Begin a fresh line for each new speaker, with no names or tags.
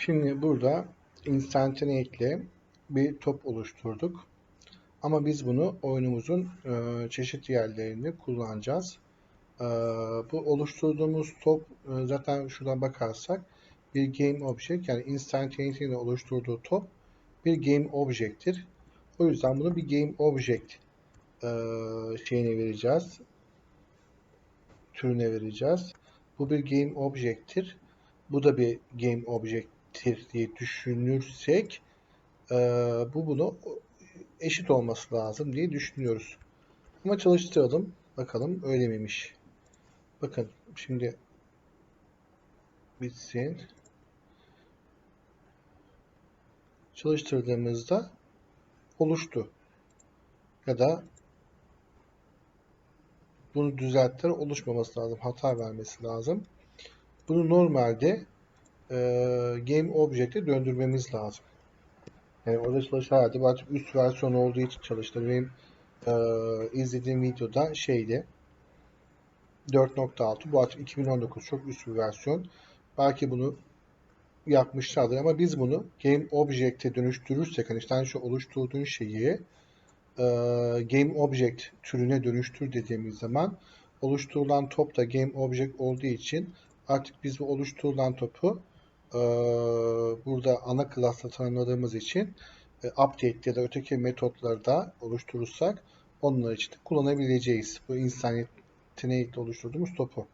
Şimdi burada instantaneously bir top oluşturduk. Ama biz bunu oyunumuzun e, çeşitli yerlerinde kullanacağız. E, bu oluşturduğumuz top e, zaten şuradan bakarsak bir game object yani instantaneously oluşturduğu top bir game object'tir. O yüzden bunu bir game object e, şeyine vereceğiz. Türüne vereceğiz. Bu bir game object'tir. Bu da bir game object'tir diye düşünürsek e, bu bunu eşit olması lazım diye düşünüyoruz. Ama çalıştıralım. Bakalım öyle miymiş? Bakın şimdi bitsin. Çalıştırdığımızda oluştu. Ya da bunu düzelttiler oluşmaması lazım. Hata vermesi lazım. Bunu normalde e, game object'e döndürmemiz lazım. Yani orada çalışan herhalde bu artık üst versiyon olduğu için çalıştı. Benim e, izlediğim videoda şeydi 4.6 bu artık 2019 çok üst bir versiyon. Belki bunu yapmışlardır ama biz bunu Game Object'e dönüştürürsek hani işte şu oluşturduğun şeyi e, Game Object türüne dönüştür dediğimiz zaman oluşturulan top da Game Object olduğu için artık biz bu oluşturulan topu e, burada ana klasla tanımladığımız için e, update ya da öteki metotları da oluşturursak onlar için kullanabileceğiz. Bu insaniyet oluşturduğumuz topu.